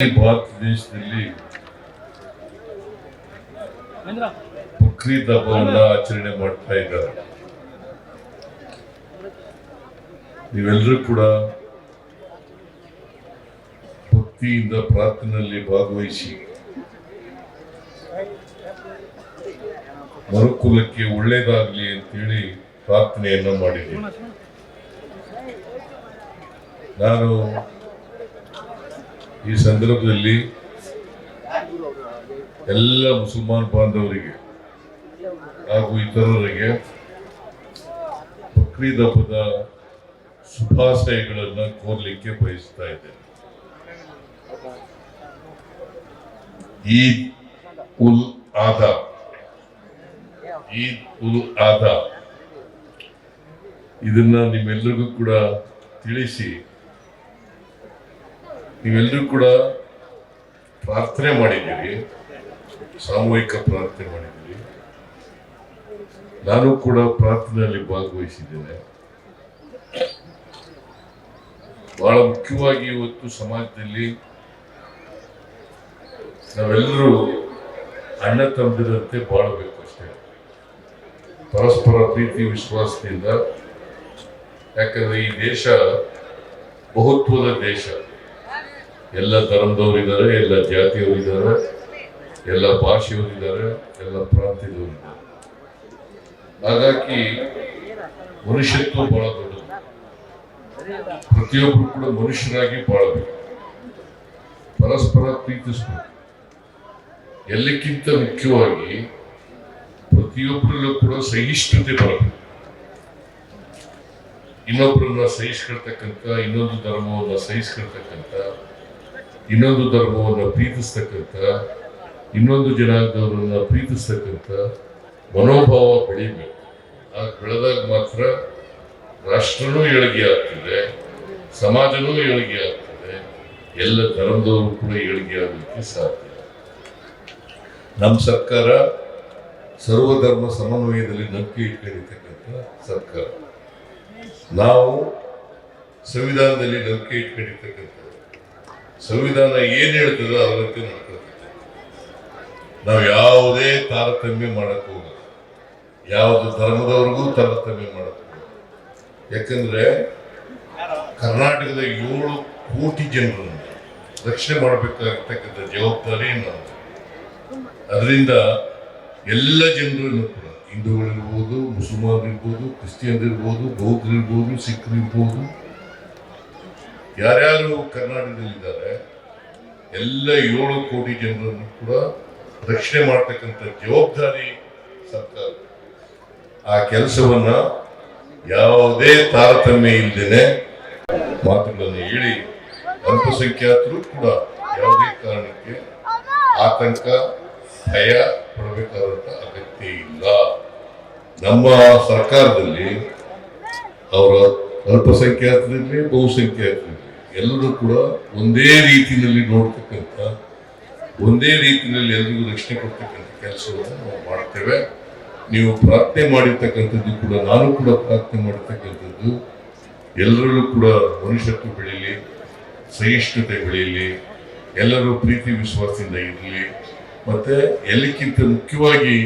ಭಾರತ ದೇಶದಲ್ಲಿ ಬಕ್ರೀದ್ ಹಬ್ಬವನ್ನ ಆಚರಣೆ ಮಾಡ್ತಾ ಇದ್ದಾರೆ. ನೀವೆಲ್ಲರೂ ಕೂಡ ಭಕ್ತಿಯಿಂದ ಪ್ರಾರ್ಥನೆಯಲ್ಲಿ ಭಾಗವಹಿಸಿ. ಮರುಕುಲಕ್ಕೆ ಒಳ್ಳೇದಾಗ್ಲಿ ಅಂತೇಳಿ ಪ್ರಾರ್ಥನೆಯನ್ನ ಮಾಡಿದ್ದೀನಿ ನಾನು ಈ ಸಂದರ್ಭದಲ್ಲಿ ಎಲ್ಲ ಮುಸಲ್ಮಾನ್ ಬಾಂಧವರಿಗೆ ಹಾಗೂ ಇತರರಿಗೆ ಬಕ್ರೀದ್ ಹಬ್ಬದ ಶುಭಾಶಯಗಳನ್ನು ಕೋರ್ಲಿಕ್ಕೆ ಬಯಸ್ತಾ ಇದ್ದೇನೆ. ಈದ್ ಉಲ್ ಆದ ಈದ್ ಉಲ್ ಆದ ಇದನ್ನ ನಿಮ್ಮೆಲ್ಲರಿಗೂ ಕೂಡ ತಿಳಿಸಿ. ನೀವೆಲ್ಲರೂ ಕೂಡ ಪ್ರಾರ್ಥನೆ ಮಾಡಿದ್ದೀರಿ, ಸಾಮೂಹಿಕ ಪ್ರಾರ್ಥನೆ ಮಾಡಿದ್ದೀರಿ. ನಾನು ಕೂಡ ಪ್ರಾರ್ಥನೆಯಲ್ಲಿ ಭಾಗವಹಿಸಿದ್ದೇನೆ. ಬಹಳ ಮುಖ್ಯವಾಗಿ ಇವತ್ತು ಸಮಾಜದಲ್ಲಿ ನಾವೆಲ್ಲರೂ ಅಣ್ಣ ತಮ್ಮದಿರಂತೆ ಬಾಳಬೇಕು ಅಷ್ಟೇ. ಪರಸ್ಪರ ಪ್ರೀತಿ, ವಿಶ್ವಾಸದಿಂದ. ಯಾಕಂದ್ರೆ ಈ ದೇಶ ಬಹುತ್ವದ ದೇಶ. ಎಲ್ಲ ಧರ್ಮದವರಿದ್ದಾರೆ, ಎಲ್ಲ ಜಾತಿಯವರಿದ್ದಾರೆ, ಎಲ್ಲ ಭಾಷೆಯವರಿದ್ದಾರೆ, ಎಲ್ಲ ಪ್ರಾಂತ್ಯದವರಿದ್ದಾರೆ. ಹಾಗಾಗಿ ಮನುಷ್ಯತ್ವ ಬಹಳ ದೊಡ್ಡದು. ಪ್ರತಿಯೊಬ್ಬರು ಕೂಡ ಮನುಷ್ಯರಾಗಿ ಬಾಳಬೇಕು. ಪರಸ್ಪರ ಪ್ರೀತಿಸಬೇಕು. ಎಲ್ಲಕ್ಕಿಂತ ಮುಖ್ಯವಾಗಿ ಪ್ರತಿಯೊಬ್ಬರಲ್ಲೂ ಕೂಡ ಸಹಿಷ್ಣುತೆ ಬರಬೇಕು. ಇನ್ನೊಬ್ಬರನ್ನ ಸಹಿಸ್ಕೊಳ್ತಕ್ಕಂಥ ಇನ್ನೊಂದು ಧರ್ಮವನ್ನ ಸಹಿಸ್ಕೊಳ್ತಕ್ಕಂಥ ಇನ್ನೊಂದು ಧರ್ಮವನ್ನು ಪ್ರೀತಿಸ್ತಕ್ಕಂಥ, ಇನ್ನೊಂದು ಜನಾಂಗದವರನ್ನ ಪ್ರೀತಿಸ್ತಕ್ಕಂಥ ಮನೋಭಾವ ಬೆಳೀಬೇಕು. ಆ ಬೆಳೆದಾಗ ಮಾತ್ರ ರಾಷ್ಟ್ರನೂ ಏಳಿಗೆ ಆಗ್ತದೆ, ಸಮಾಜನೂ ಏಳಿಗೆ ಆಗ್ತದೆ, ಎಲ್ಲ ಧರ್ಮದವರು ಕೂಡ ಏಳಿಗೆ ಆಗಲಿಕ್ಕೆ ಸಾಧ್ಯ. ನಮ್ಮ ಸರ್ಕಾರ ಸರ್ವಧರ್ಮ ಸಮನ್ವಯದಲ್ಲಿ ನಂಬಿಕೆ ಇಟ್ಕೊಂಡಿರ್ತಕ್ಕಂಥ ಸರ್ಕಾರ. ನಾವು ಸಂವಿಧಾನದಲ್ಲಿ ನಂಬಿಕೆ ಇಟ್ಕೊಂಡಿರ್ತಕ್ಕಂಥದ್ದು. ಸಂವಿಧಾನ ಏನು ಹೇಳ್ತದೋ ಅದಕ್ಕೆ ನಡ್ಕೊಳ್ತೀವಿ ನಾವು ಯಾವುದೇ ತಾರತಮ್ಯ ಮಾಡಕ್ ಹೋಗಲ್ಲ. ಯಾವುದು ಧರ್ಮದವ್ರಿಗೂ ತಾರತಮ್ಯ ಮಾಡಕ್ ಹೋಗಲ್ಲ. ಯಾಕಂದ್ರೆ ಕರ್ನಾಟಕದ ಏಳು ಕೋಟಿ ಜನರನ್ನು ರಕ್ಷಣೆ ಮಾಡಬೇಕಾಗತಕ್ಕಂಥ ಜವಾಬ್ದಾರಿ ನಾವು ಅದರಿಂದ ಎಲ್ಲ ಜನರನ್ನು ಕೂಡ ಹಿಂದೂಗಳಿರ್ಬೋದು ಮುಸಲ್ಮಾನ್ ಇರ್ಬೋದು ಕ್ರಿಶ್ಚಿಯನ್ ಇರ್ಬೋದು ಬೌದ್ಧರಿರ್ಬೋದು ಸಿಖ್ ಸಿಖ್ರು ಇರ್ಬೋದು ಯಾರ್ಯಾರು ಕರ್ನಾಟಕದಲ್ಲಿದ್ದಾರೆ ಎಲ್ಲ ಏಳು ಕೋಟಿ ಜನರನ್ನು ಕೂಡ ರಕ್ಷಣೆ ಮಾಡ್ತಕ್ಕಂಥ ಜವಾಬ್ದಾರಿ ಸರ್ಕಾರ. ಆ ಕೆಲಸವನ್ನ ಯಾವುದೇ ತಾರತಮ್ಯ ಇಲ್ಲದೇನೆ ಮಾತುಗಳನ್ನು ಹೇಳಿ ಅಲ್ಪಸಂಖ್ಯಾತರು ಕೂಡ ಯಾವುದೇ ಕಾರಣಕ್ಕೆ ಆತಂಕ, ಭಯ ಪಡಬೇಕಾದಂಥ ಅಗತ್ಯ ಇಲ್ಲ. ನಮ್ಮ ಸರ್ಕಾರದಲ್ಲಿ ಅವರ ಅಲ್ಪಸಂಖ್ಯಾತರಿರಲಿ ಬಹುಸಂಖ್ಯಾತರಿರಲಿ ಎಲ್ಲರೂ ಕೂಡ ಒಂದೇ ರೀತಿಯಲ್ಲಿ ನೋಡ್ತಕ್ಕಂಥ, ಒಂದೇ ರೀತಿಯಲ್ಲಿ ಎಲ್ರಿಗೂ ರಕ್ಷಣೆ ಕೊಡ್ತಕ್ಕಂಥ ಕೆಲಸವನ್ನು ನಾವು ಮಾಡ್ತೇವೆ. ನೀವು ಪ್ರಾರ್ಥನೆ ಮಾಡಿರ್ತಕ್ಕಂಥದ್ದು ಕೂಡ, ನಾನು ಕೂಡ ಪ್ರಾರ್ಥನೆ ಮಾಡಿರ್ತಕ್ಕಂಥದ್ದು, ಎಲ್ಲರಲ್ಲೂ ಕೂಡ ಮನುಷ್ಯತ್ವ ಬೆಳೀಲಿ, ಸಹಿಷ್ಣುತೆ ಬೆಳೀಲಿ, ಎಲ್ಲರೂ ಪ್ರೀತಿ ವಿಶ್ವಾಸದಿಂದ ಇರಲಿ. ಮತ್ತೆ ಎಲ್ಲಕ್ಕಿಂತ ಮುಖ್ಯವಾಗಿ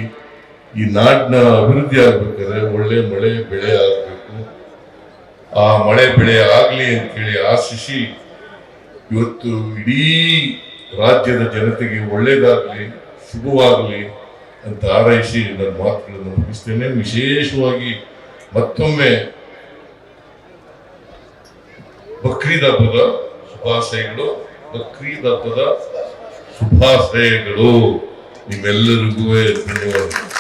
ಈ ನಾಡಿನ ಅಭಿವೃದ್ಧಿ ಆಗಬೇಕಾದ್ರೆ ಒಳ್ಳೆ ಮಳೆ, ಬೆಳೆ ಆಗಬೇಕು. ಆ ಮಳೆ ಬೆಳೆ ಆಗಲಿ ಅಂತೇಳಿ ಆಶಿಸಿ ಇವತ್ತು ಇಡೀ ರಾಜ್ಯದ ಜನತೆಗೆ ಒಳ್ಳೇದಾಗಲಿ, ಶುಭವಾಗಲಿ ಅಂತ ಹಾರೈಸಿ ನನ್ನ ಮಾತುಗಳನ್ನು ಮುಗಿಸ್ತೇನೆ. ವಿಶೇಷವಾಗಿ ಮತ್ತೊಮ್ಮೆ ಬಕ್ರೀದ್ ಹಬ್ಬದ ಶುಭಾಶಯಗಳು ಬಕ್ರೀದ್ ಹಬ್ಬದ ಶುಭಾಶಯಗಳು. ನಿಮ್ಮೆಲ್ಲರಿಗೂ ಧನ್ಯವಾದಗಳು.